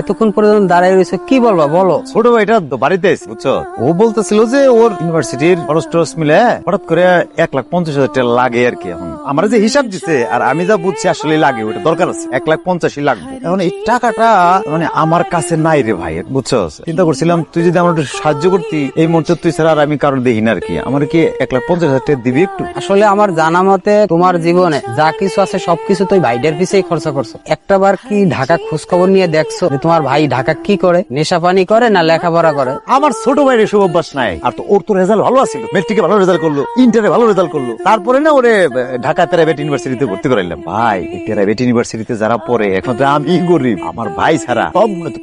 এতক্ষণ পর্যন্ত দাঁড়ায় রয়েছে কি বলবা বলো। ছোট ভাইটা বাড়িতে বুঝছ? ও বলতেছিল যে ওর ইউনিভার্সিটির খরচ টরচ মিলে হঠাৎ করে এক লাখ পঞ্চাশ হাজার টাকা লাগে আর কি এখন। আমার যে হিসাব দিছে আর আমি যা বুঝছি আসলে লাগে ওটা দরকার আছে। এক লাখ পঞ্চাশই লাগবে। এখন এই টাকাটা মানে আমার কাছে নাই রে ভাই বুঝছ? চিন্তা করছিলাম তুই যদি আমার একটু সাহায্য করতি এই মুহূর্তে তুই ছাড়া আর আমি কারণ দেখি না আর কি। আমার কি এক লাখ পঞ্চাশ হাজার টাকা দিবি একটু? আসলে আমার জানা মতে তোমার জীবনে যা কিছু আছে সবকিছু তুই ভাইদের পিছেই খরচা করছ। একটা বার কি ঢাকা খোঁজ খবর নিয়ে দেখছ তোমার ভাই ঢাকা কি করে? নেশা পানি করে না লেখাপড়া করে? আমার ছোট ভাইয়ের এসব অভ্যাস নাই। আর তো ওর তো রেজাল্ট ভালো আছিল। মেট্রিকে ভালো রেজাল্ট করল, ইন্টারে ভালো রেজাল্ট করল। তারপরে না ওরে ঢাকা প্রাইভেট ইউনিভার্সিটিতে ভর্তি করাইলাম। ভাই প্রাইভেট ইউনিভার্সিটিতে যারা পড়ে, এখন তো আমি গরিব। আমার ভাই ছাড়া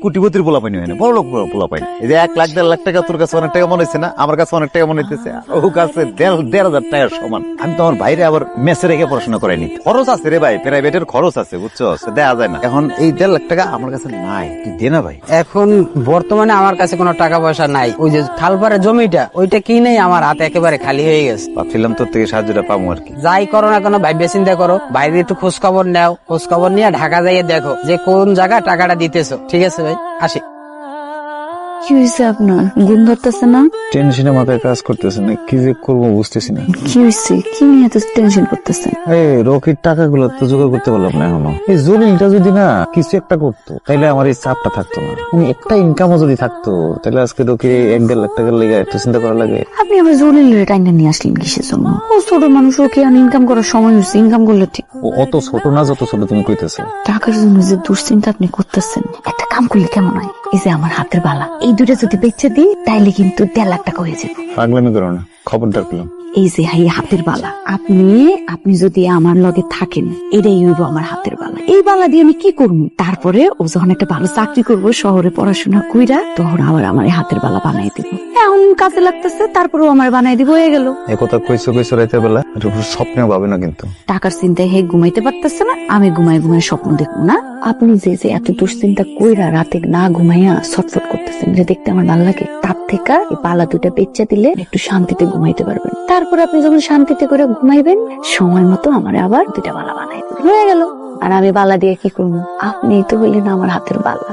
কুটিপতির পোলা পাইনি হয় না, বড় লোক পোলা পাইনি এই যে এক লাখ, দেড় লাখ টাকা তোর কাছে অনেক টাকা মনে হচ্ছে না? আমার কাছে অনেক টাকা মনে হইতেছে। ও কাছে দেড় দেড় হাজার টাকার সমান। আমি তো আমার বাইরে আবার মেসে রেখে পড়াশোনা করাইনি। খরচ আছে রে ভাই, প্রাইভেটের খরচ আছে বুঝছ দেওয়া যায় না। এখন এই দেড় লাখ টাকা আমার কাছে নাই। তুই দে না ভাই। এখন বর্তমানে আমার কাছে কোনো টাকা পয়সা নাই। ওই যে খালপাড়ে জমিটা ওইটা কিনেই আমার হাতে একেবারে খালি হয়ে গেছে। ভাবছিলাম তোর থেকে সাহায্যটা পাবো আর কি। যাই করো না কোনো ভাইবে চিন্তা করো। বাইরে একটু খোঁজ খবর নাও। খোঁজ খবর নিয়ে ঢাকা যাইয়ে দেখো যে কোন জায়গায় টাকাটা দিতেছো। ঠিক আছে ভাই আসি। কি হয়েছে আপনার? ঘুম ধরতেছে না? টেনশনে মাথায় কাজ করতেছে না কি যে করব বুঝতেছি না। কি হয়েছে কি নিয়ে এত টেনশন করতেছেন? এই রকির টাকাগুলো তো জোগাড় করতে পারলাম না এখনও। এই জলিলটা যদি না কিছু একটা করতো তাহলে আমার এই চাপটা থাকতো না। মানে একটা ইনকামও যদি থাকতো তাহলে আজকে রকির এক দেড় লাখ টাকার লেগে এত চিন্তা করা লাগে। আপনি আবার জলিলের টাইনা নিয়ে আসলেন কিসের জন্য? ও ছোট মানুষ ওকে ইনকাম করার সময় হয়েছে ইনকাম করলে ঠিক। ও অত ছোট না যত ছোট তুমি কইতেছো। টাকার জন্য যে দুশ্চিন্তা আপনি করতেছেন একটা কাম করলে কেমন হয়? এই যে আমার হাতের বালা। এই দুটো যদি বেচে দিই তাইলে কিন্তু দেড় লাখ টাকা হয়ে যাবে। পাগলামি করো না খবরদার পেলাম এই যে হাই হাতের বালা। আপনি আপনি যদি আমার লগে থাকেন এটাই হইব আমার হাতের বালা। এই বালা দিয়ে আমি কি করব? তারপরে ও যখন একটা ভালো চাকরি করব শহরে পড়াশোনা কইরা তখন আবার আমার হাতের বালা বানাই দিব। এখন কাজে লাগতেছে তারপরেও আমার বানাই দিব হয়ে গেল। এ কথা কইছো কইছো রাইতে বেলা এটা স্বপ্নেও ভাবে না কিন্তু। টাকার চিন্তায় হে ঘুমাইতে পারতেছে না আমি ঘুমাই ঘুমাই স্বপ্ন দেখব না। আপনি যে যে এত দুশ্চিন্তা কইরা রাতে না ঘুমাইয়া ছটফট করতেছেন যে দেখতে আমার ভালো লাগে। তার থেকে এই পালা দুটা বেচা দিলে একটু শান্তিতে ঘুমাইতে পারবেন। তারপর আপনি যখন শান্তিতে করে ঘুমাইবেন সময় মতো আমার আবার দুটা বালা বানাই হয়ে গেল। আর আমি বালা দিয়ে কি করব? আপনি তো বললেন আমার হাতের বালা।